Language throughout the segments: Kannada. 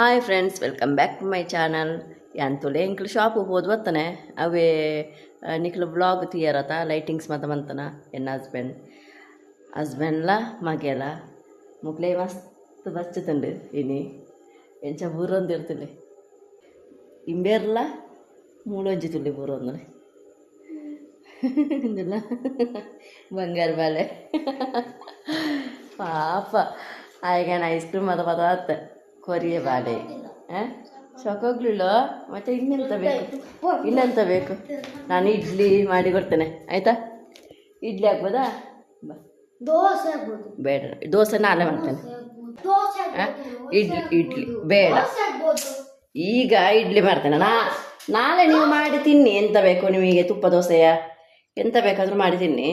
Hi friends welcome back to my channel ಯಾನ್ ತುಲೆ ಶಾಪ್ ಶಾಪು ಹೋದ್ ಬತ್ತಾನೆ ಅವೇ ನಿಕ್ಲು ಬ್ಲಾಗ್ ತೀಯರತ ಲೈಟಿಂಗ್ಸ್ ಮಾತ ಬಂತನ ಎನ್ನ ಹಸ್ಬೆಂಡ್ ಹಸ್ಬೆಂಡ್ಲ ಮಗೆಲ ಮುಕ್ಲೆ ಮಸ್ತ್ ಬಚ್ಚತಂಡು ಇನಿ. ಎಂಚ ಬೂರೊಂದು ಇರ್ತಿಲ್ಲ ಇಂಬೇರ್ಲ ಮೂಳೊಂಜಿ ತುಳ್ಳಿ ಬೂರೊಂದನೆ ಇಂದಿಲ್ಲ ಬಂಗಾರ ಬಾಲೆ. ಪಾಪ, ಆಯ್ಗೇನು ಐಸ್ ಕ್ರೀಮ್ ಅದ ಪದಾತ ಕೊರಿಯ ಬಾಲೆ ಹೋಗ್ಲಿಲ್ಲ ಮತ್ತೆ ಇನ್ನೆಂತ ಬೇಕು? ಇನ್ನೆಂತ ಬೇಕು? ನಾನು ಇಡ್ಲಿ ಮಾಡಿ ಕೊಡ್ತೇನೆ. ಆಯ್ತಾ? ಇಡ್ಲಿ ಆಗ್ಬೋದಾ? ದೋಸೆ ಬೇಡ. ದೋಸೆ ನಾಳೆ ಮಾಡ್ತೇನೆ? ಇಡ್ಲಿ ಇಡ್ಲಿ. ಬೇಡ. ಈಗ ಇಡ್ಲಿ ಮಾಡ್ತೇನೆ. ನಾ ನಾಳೆ ನೀವು ಮಾಡಿ ತಿನ್ನಿ. ಎಂತ ಬೇಕು ನಿಮಗೆ? ತುಪ್ಪ ದೋಸೆಯ? ಎಂತ ಬೇಕಾದ್ರೂ ಮಾಡಿ ತಿನ್ನಿ.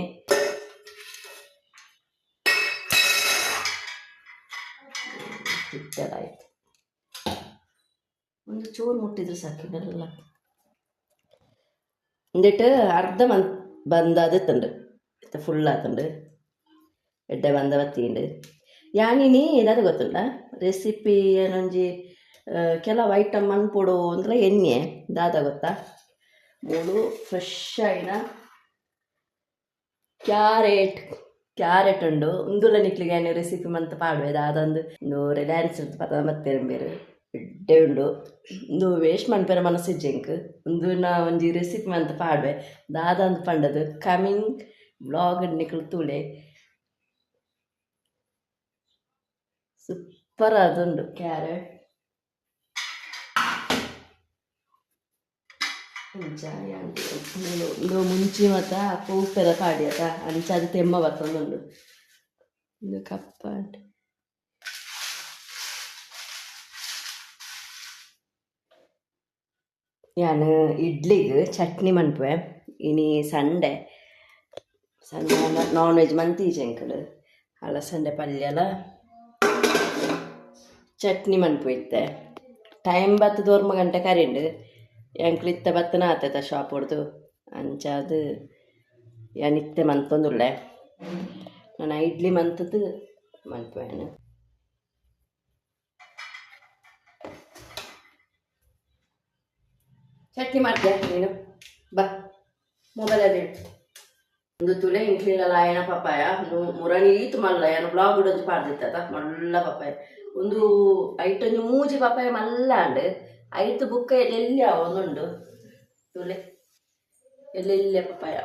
ಆಯ್ತು. ಒಂದು ಚೂರು ಮುಟ್ಟಿದ್ರೆ ಸಾಕಿನಲ್ಲ എന്നിട്ട് അർദ്ധ മന്ത് ബന്ധാതിട്ടുണ്ട് ഫുൾ ആക്കുന്നുണ്ട് ಎಡ್ಡ ಬಂದ ಬತ್ತಿಂಡು ಯಾನಿನಿ ಏನಾದ್ರು ಗೊತ್ತುಂಟ ರೆಸಿಪಿ ಏನೊಂಜಿ ಆ, ಕೆಲವು ಐಟಮ್ ಮಣ್ಪೊಡು ಅಂದ್ರೆ ಎಣ್ಣೆ ದಾದ ಗೊತ್ತಾ ಮೂಳು ಫ್ರೆಶ್ ಆಯಿನ ಕ್ಯಾರೆಟ್ ಕ್ಯಾರೆಟ್ ಉಂಡು ಉಂದುಲ ನಿಕ್ಲಿಗೆ ಏನು ರೆಸಿಪಿ ಮಂತ್ ಪಾಡುವೆ ದಾದಂದು ಒಂದು ಡ್ಯಾನ್ಸ್ ಪದ ಮತ್ತೇನು ಬೇರೆ ಇಡ್ಡೆ ಉಂಡು ಉಂದು ವೇಸ್ಟ್ ಮನ್ಪೆರ ಜಿಂಕ್. ಉಂದು ನಾ ಒಂಜಿ ರೆಸಿಪಿ ಮಂತ್ ಪಾಡ್ವೆ. ದಾದಾಂದ್ ಪಂಡದು ಕಮಿಂಗ್ ಬ್ಲಾಗ್ ನಿಕಲ್ ತೂಳೆ ಸೂಪರ್ ಆದುಂಡು ಕ್ಯಾರೆಟ್. ಇಂದು ಮುಂಚಿ ಮತ ಅಪ್ಪ ಉಪ್ಪೆದ ಪಾಡಿ ಅದ ಅಂಚಾದ ತೆಮ್ಮ ಬರ್ತಂದುಂಡು. ಇದು ಕಪ್ಪ ഞാൻ ഇഡ്ലിക്ക് ചട്നി മൺപുവേ ഇനി Sunday Sunday non veg ಮಂತೀಜೆ uncle ಅಲಸಂಡೆ ಪಲ್ಯಲ ಚಟ್ನಿ ಮನ್ಪೋಯ್ತೆ ಟೈಮ್ ಬತ್ತು ತೋರ್ಮ ಗಂಟೆ ಕರೆಂಡು ಎಂಕ್ಲು ಇತ್ತ ಬತ್ತನ ಆತೈತ ಶಾಪ್ ಹೊಡ್ದು ಅಂಚಾದು ಯಾನಿತ್ತೆ ಮಂತೊಂದುಳ್ಳೆ ನಾನು ಇಡ್ಲಿ ಮಂತದ್ದು ಮನ್ಪೋಯನು ಚಟ್ನಿ ಮಾಡ್ತೀಯ? ನೀನು? ಬಾ. ಮೊಬೈಲಲ್ಲಿ ಒಂದು ತುಲೆ ಇಂಕ್ಲಿಲ್ಲ ಏನ ಪಪ್ಪಾಯ? ಒಂದು ಮುರಣಿ ಈತು ಮಲ್ಲ ಏನು ಬ್ಲಾಗ್ ಬಿಡೋದು ಪಾಡ್ದಿತ್ತ ಮಲ್ಲ ಪಪ್ಪಾಯ. ಒಂದು ಐಟೊಂದು ಮೂಜಿ ಪಪ್ಪಾಯ ಮಲ್ಲ ಅಂಡ್ ಐತು ಬುಕ್ಕ ಎಲ್ಲೆಲ್ಲಿ ಒಂದುಂಡು. ತುಲೆ. ಎಲ್ಲೆಲ್ಲಿ ಪಪ್ಪಾಯ?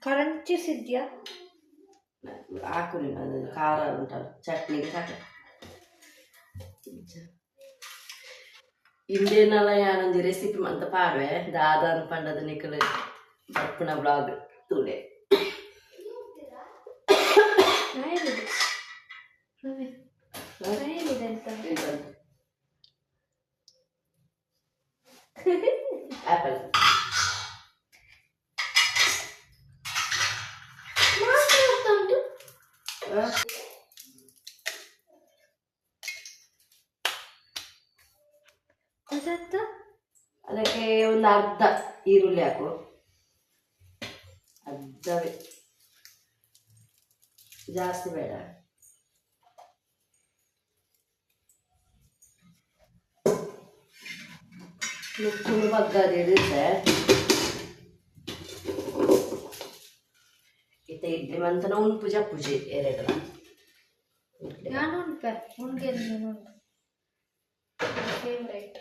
ಕರಂಚಿ ಸಿದ್ಯಾ? ಹಾಕು ಅದು ಖಾರ ಉಂಟಲ್ಲ. ಚಟ್ನಿಗೆ ಸಾಕ. ಇಂದೇನಲ್ಲ ಯಾನೊಂದು ರೆಸಿಪಿ ಅಂತ ಪಾಡ್ವೆ ದಾದ ಅನ್ಪಂಡದು ನಿಕಲು ಬರ್ಪುನ ಬ್ಲಾಗ್ ತುಲೆ. ಏನಿದೆ ಅರ್ಧ ಈರುಳ್ಳಿ ಹಾಕು. ಅರ್ಧವೇ ಜಾಸ್ತಿ ಬೇಡ. ನುಚ್ಚು ಬಗ್ಗದ ಇಡುತ್ತೆ ಇತ್ತ ಇಡ್ಲಿ ಮಂತನ ಉಂಟು ಪೂಜಾ, ಪೂಜೆ ಎರಡಲ್ಲ ನಾನು ಫೇವ್ರೇಟ್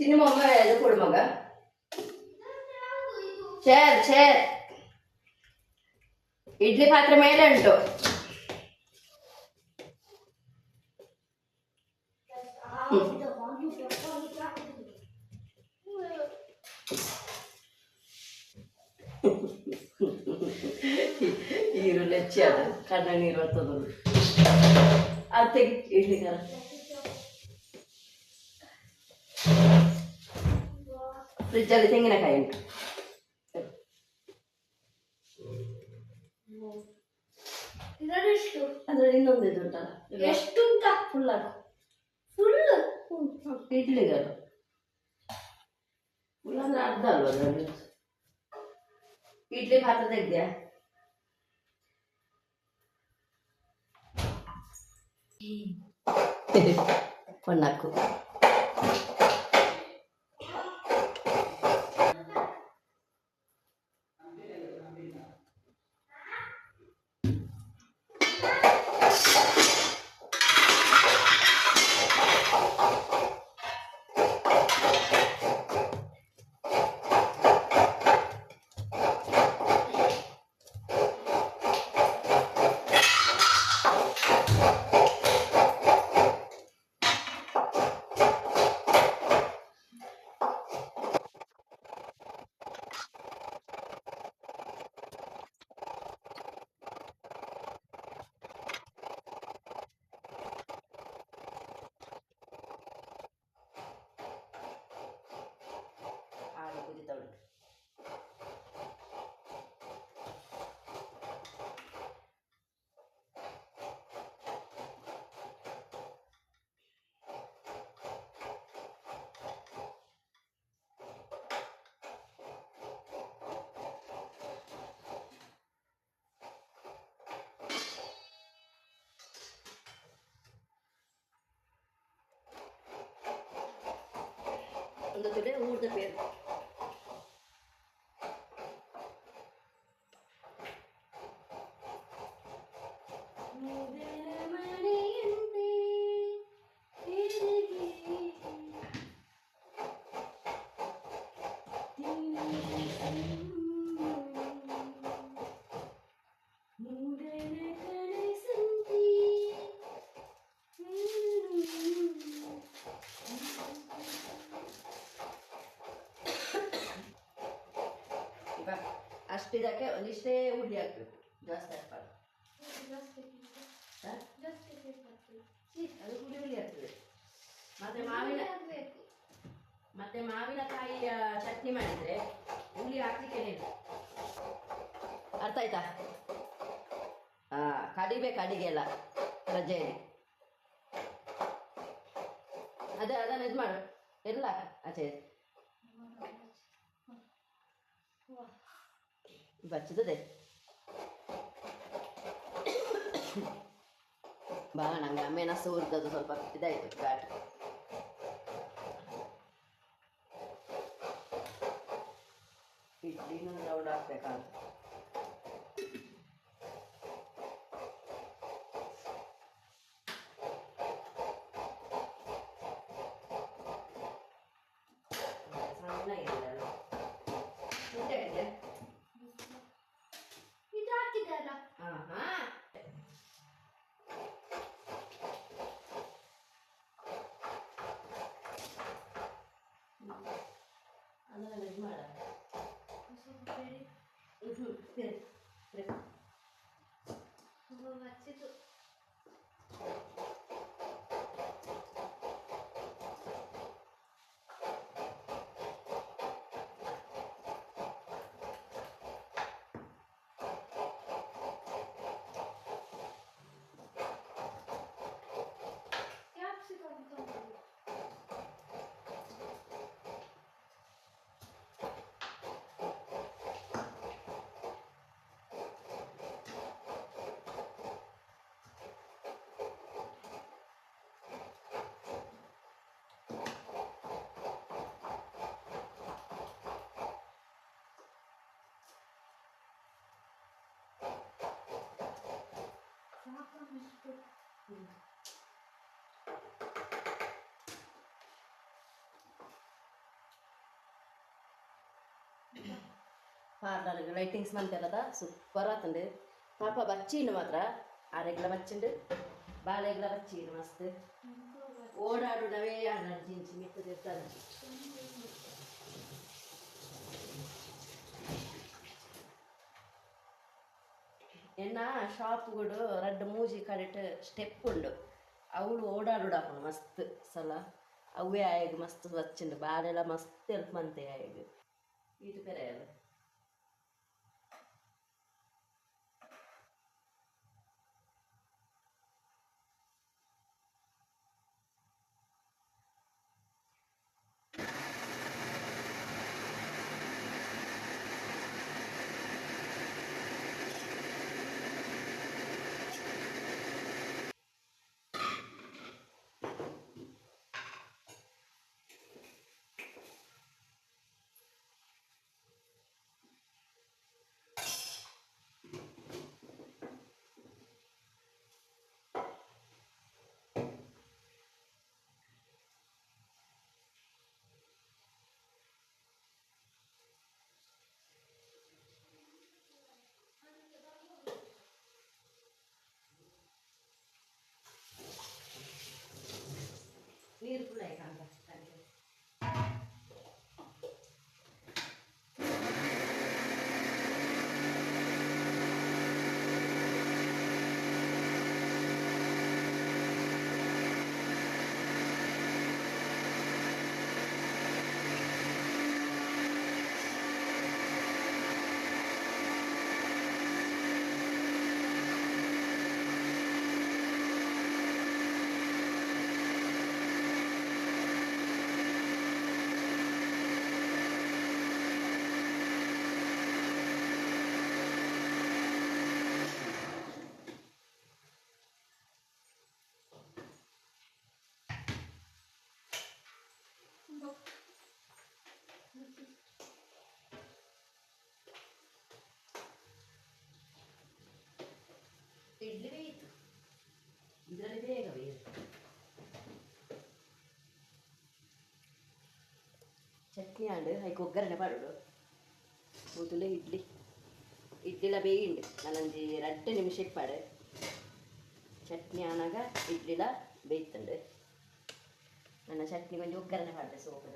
ಚಿನ್ನ ಮಗ ಇದು ಕೊಡು ಮಗ ಚೇರ್ ಚೇರ್ ಇಡ್ಲಿ ಪಾತ್ರೆ ಮೇಲೆ ಉಂಟು ಈರುಳ್ಳಿ ಹೆಚ್ಚಿ ಅದು ಕಣ್ಣ ನೀರು ಬರ್ತದ ಅದು ತೆಗಿ ಇಡ್ಲಿ ಕರ. ಫ್ರಿಜ್ಜಲ್ಲಿ ತೆಂಗಿನಕಾಯಿ ಉಂಟು. ಅದರಲ್ಲಿ ಇನ್ನೊಂದು ಇದು ಉಂಟಲ್ಲ? ಎಷ್ಟು ಉಂಟ ಫುಲ್ ಅದು ಫುಲ್ ಇಡ್ಲಿಗಲ್ಲ ಫುಲ್ ಅಂದ್ರೆ ಅರ್ಧ ಅಲ್ವಾ ಅದರಲ್ಲಿ? ಇಡ್ಲಿ ಪಾತ್ರ ತೆಗ್ದ್ಯಾ? മണ്ണാക്കും அந்த தொழில் ஊர்ந்த பேர். ಅಷ್ಟಿದಕ್ಕೆ ಒಂದಿಷ್ಟೇ ಹುಳಿ ಹಾಕ್ಬೇಕು. ಜಾಸ್ತಿ ಹಾಕ್ಬಾರ್ದು. ಅದು ಹುಳಿ ಹುಳಿ ಆಗ್ತದೆ. ಮತ್ತೆ ಮಾವಿನ ಮತ್ತೆ ಮಾವಿನಕಾಯಿಯ ಚಟ್ನಿ ಮಾಡಿದ್ರೆ ಹುಳಿ ಹಾಕ್ಲಿಕ್ಕೆ ಹೇಳಿ. ಅರ್ಥ ಆಯ್ತಾ? ಹಾ ಕಡಿಬೇಕು ಅಡಿಗೆ ಎಲ್ಲ ರಜೆಯಲ್ಲಿ. ಅದೇ ಅದನ್ನು ಇದು ಮಾಡು ಎಲ್ಲ ಆಚೆ ಬಚ್ಚದೆ ಬಾ ನಂಗೆ ಮೆಣಸು ಹುರಿದದ್ದು ಸ್ವಲ್ಪ ಇದಾಯ್ತು ಘಾಟ್ ಇಡ್ಲಿನೂ ರೌಡ್ ಹಾಕ್ಬೇಕಂತ ಸ್ವಲ್ಪ ಬೇರೆ ಪಾರ್ಲರ್ಗೆ ಲೈಟಿಂಗ್ಸ್ ಮಂತೆಲ್ಲದ ಸೂಪರ್ ಆತಂಡು ಪಾಪ ಬಚ್ಚೀನು ಮಾತ್ರ ಆರೆಗ್ಲ ಬಚ್ಚಿಂಡು ಬಾಳೆಗ್ಲ ಬಚ್ಚೀನು ಮಸ್ತ್ ಓಡಾಡು ನವೇ ಆಡ ಜಿಂಚಿ ಮಿತ್ತದಿರ್ತಾನೆ ಎನ್ನ ಶಾಪ್ಗಳು ರಡ್ಡು ಮೂಜಿ ಕಡೆಟ್ ಸ್ಟೆಪ್ ಉಂಡು ಅವಳು ಓಡಾಡುಡಾಪುಂಡು ಮಸ್ತ್ ಸಲ ಅವೇ ಆಯಗ್ ಮಸ್ತ್ ಬಚ್ಚಿಂಡು ಬಾಳೆಲ್ಲ ಮಸ್ತ್ ಎಲ್ಪ್ ಮಂತೆ ಆಯಗ್ ಇದು ಬೇರೆ ಚಟ್ನಿ ಆಂಡು ಐಕ್ ಒಗ್ಗರಣೆ ಪಾಡುಡು ಮೊದಲು ಇಡ್ಲಿ ಇಡ್ಲಿಲ ಬೇಯಿಂಡು ನಾನೊಂದು ಎರಡು ನಿಮಿಷಕ್ಕೆ ಪಾಡೆ ಚಟ್ನಿ ಆನಾಗ ಇಡ್ಲಿಲ ಬೇಯ್ತಂಡು ನನ್ನ ಚಟ್ನಿ ಕೊಂಚ ಒಗ್ಗರಣೆ ಮಾಡಿದೆ ಸೋಪು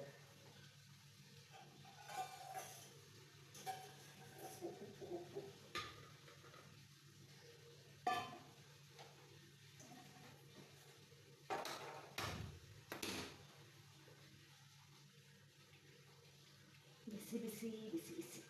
ಬಿಸಿ ಬಿಸಿ ಬಿಸಿ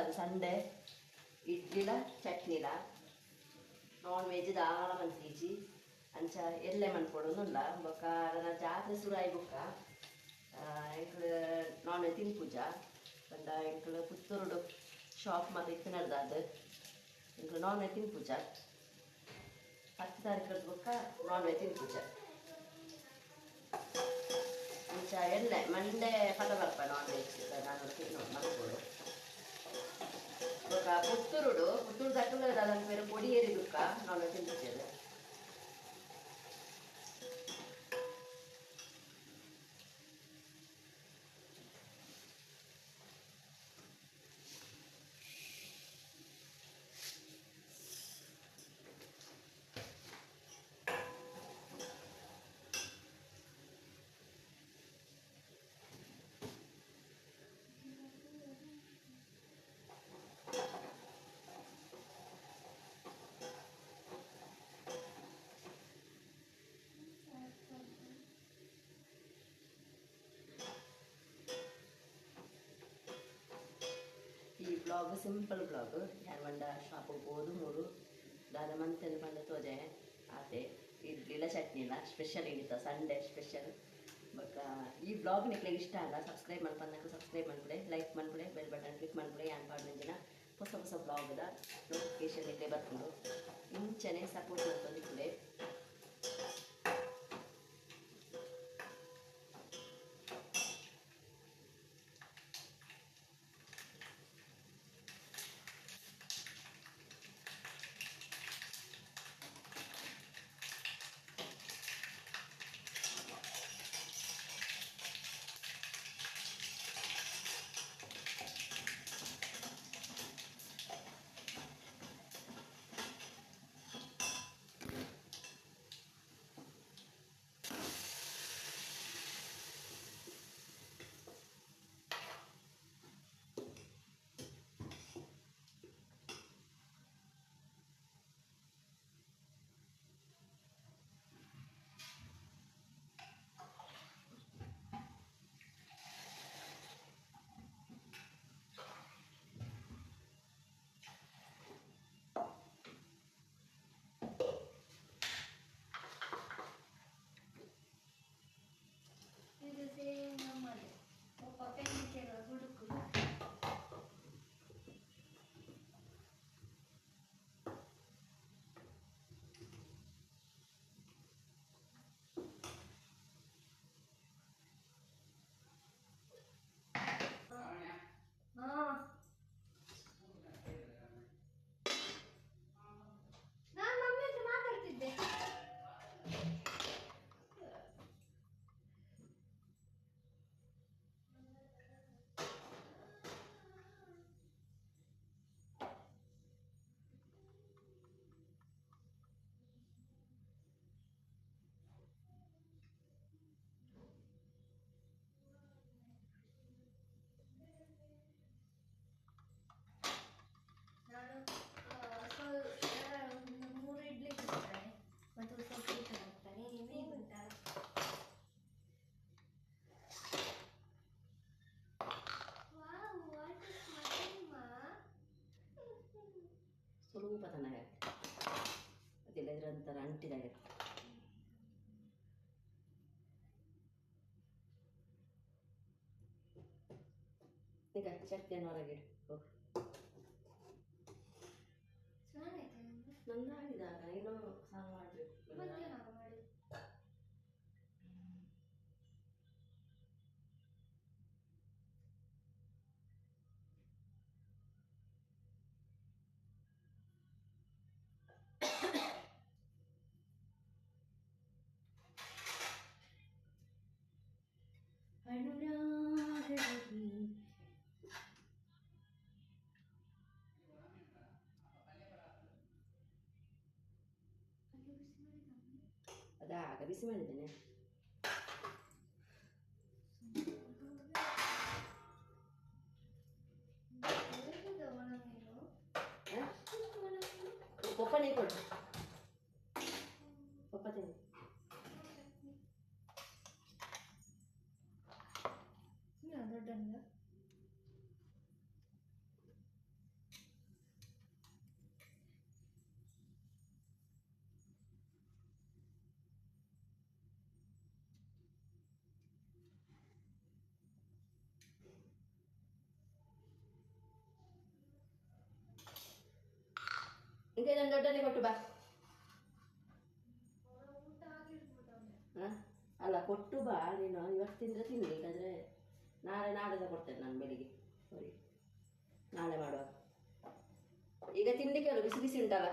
ಅದು ಸಂಡೆ. ಇಡ್ಲಿಲ ಚಟ್ನಿಲ ನಾನ್ ವೆಜ್ ದಾಳ ಮಂತ್ರಿಜಿ. ಅಂಚ ಎಲ್ಲೆ ಮನ್ಪೊಡೋನುಲ್ಲ ಬೊಕ್ಕ ಅದನ್ನ ಜಾತ್ರೆ ಸುರಾಯಿ ಬೊಕ್ಕ. ಎಂಕ್ಲು ನಾನ್ ವೆಜ್ ತಿನ್ಪುಜ ಪಂಡ ಎಂಕ್ಲು ಪುತ್ತೂರುಡು ಶಾಪ್ ಮಾತ ಇತ್ತು ನಡೆದಾದ. ಎಂಕ್ಲು ನಾನ್ ವೆಜ್ ತಿನ್ಪುಜ ಹತ್ತು ತಾರೀಕು ಬೊಕ್ಕ ನಾನ್ ವೆಜ್ ತಿನ್ಪುಜ ಅಂಚ ಎಲ್ಲೆ ಮಂಡೆ ಫಲ ಬರ್ಪ ನಾನ್ ವೆಜ್ ನಾನು ತಿನ್ನು ಮಲ್ಕೊಡು ಬೊಕ್ಕ ಪುತ್ತೂರುಡು ಪುತ್ತೂರು ತಟ್ಟುಲ ಅದನ್ನು ಬೇರೆ ಪೊಡಿ ಏರಿದುಕ್ಕ non veg blog simple blog ಯಾರು ಬಂಡ ಶಾಪಿಗೆ ಹೋದು ಮೂರು. ದಾದ ಮಂತೆಂದು ಬಂದ ತೋಜೆ ಆತೆ ಇಡ್ಲಿಲ ಚಟ್ನಿ ಇಲ್ಲ ಸ್ಪೆಷಲ್ ಇಡಿತ ಸಂಡೇ ಸ್ಪೆಷಲ್ ಬಟ್ ಈ ಬ್ಲಾಗ್ ನಿಕ್ಲಿಗೆ ಇಷ್ಟ ಅಲ್ಲ ಸಬ್ಸ್ಕ್ರೈಬ್ ಮಾಡ್ಕೊಂಡು ಸಬ್ಸ್ಕ್ರೈಬ್ ಮಾಡ್ಬಿಡಿ ಲೈಕ್ ಮಾಡ್ಬಿಡಿ ಬೆಲ್ ಬಟನ್ ಕ್ಲಿಕ್ ಮಾಡ್ಕೊಳ್ಳಿ ಯಾನ್ ದಿನ ಹೊಸ ಹೊಸ ಬ್ಲಾಗ್ದ ನೋಟಿಫಿಕೇಶನ್ ನಿಕ್ಲೆ ಬರ್ಕೊಂಡು. ಇಂಚನೆ ಸಪೋರ್ಟ್ ಇದು ಸ್ವಲ್ಪ ತನಗಾಗ್ತದೆ ಅದೆಲ್ಲ ಇದ್ರಂತರ ಅಂಟಿದಾಗತ್ತೆ ಈಗ ಚಟ್ನಿಯನ್ನು ಹೊರಗೆ ಹೋಗು ನಿಮ್ದು. ನಂದಾಗಿದಾಗ ಏನೋ ಸಾರು ಮಾಡಬೇಕು ಅದಾಗ ಬಿಸಿ ಮಾಡಿದ್ದೇನೆ ಒಣ ಮೀನು ಹ? ಎಷ್ಟು ಒಣ ಮೀನು ಪಪ್ಪ ನೀ ಕೊಡು ಪಪ್ಪ ತಿನ್ನು ಹಿಂಗೆ ದೊಡ್ಡನೇ ಕೊಟ್ಟು ಬಾ ಹಾಂ ಅಲ್ಲ ಕೊಟ್ಟು ಬಾ ನೀನು ಇವತ್ತು ತಿಂದರೆ ತಿನ್ನಿ ಇಲ್ಲಾಂದರೆ ನಾಳೆ ನಾಳೆದ ಕೊಡ್ತೇನೆ ನಾನು ಬೆಳಿಗ್ಗೆ ಅವರಿಗೆ ನಾಳೆ ಮಾಡುವಾಗ ಈಗ ತಿನ್ನಲಿಕ್ಕೆ ಕೇಳು ಬಿಸಿ ಬಿಸಿ ಉಂಟಲ್ಲ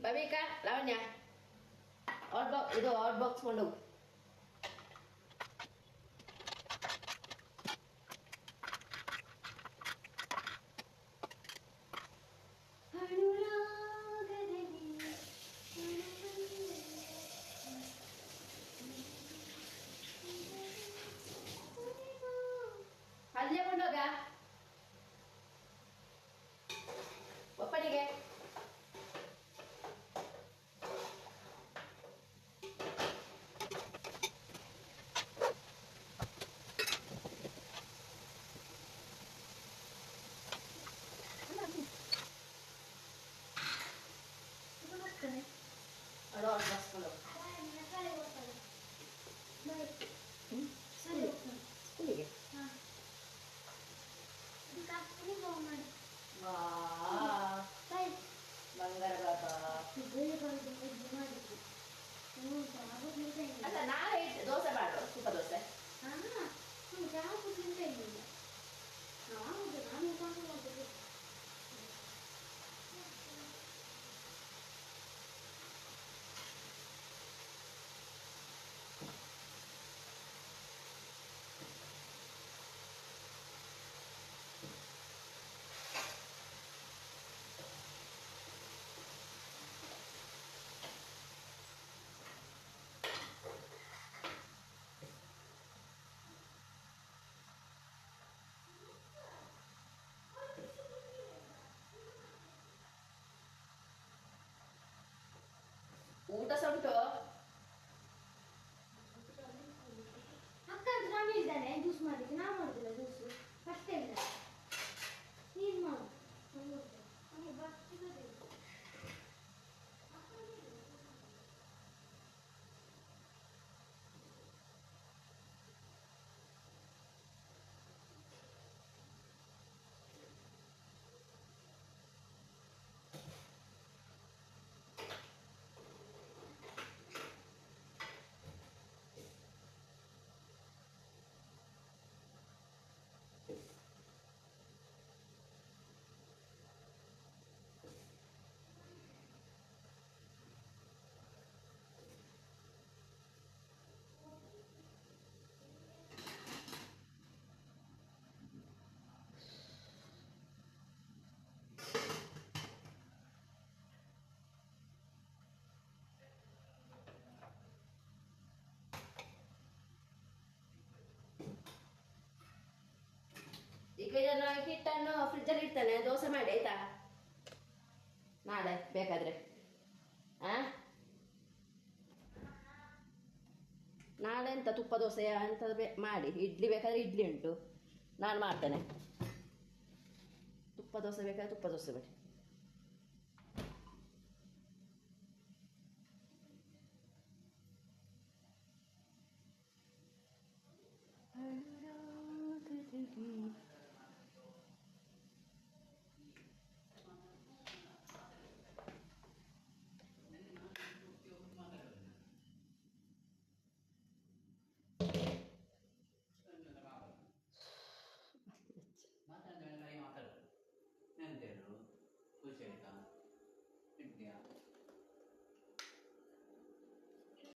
Baby kan, lawannya. Old box itu old box menu. ಈಗ ಇದನ್ನು ಹಿಟ್ಟನ್ನು ಫ್ರಿಜ್ಜಲ್ಲಿ ಇಡ್ತಾನೆ, ದೋಸೆ ಮಾಡಿ, ಆಯ್ತಾ? ನಾಳೆ ಬೇಕಾದ್ರೆ. ಆ? ನಾಳೆ ಎಂತ ತುಪ್ಪ ದೋಸೆ ಅಂತ ಬೇ, ಮಾಡಿ, ಇಡ್ಲಿ ಬೇಕಾದ್ರೆ ಇಡ್ಲಿ ಉಂಟು. ನಾನು ಮಾಡ್ತೇನೆ. ತುಪ್ಪ ದೋಸೆ ಬೇಕಾದ್ರೆ ತುಪ್ಪ ದೋಸೆ ಮಾಡಿ.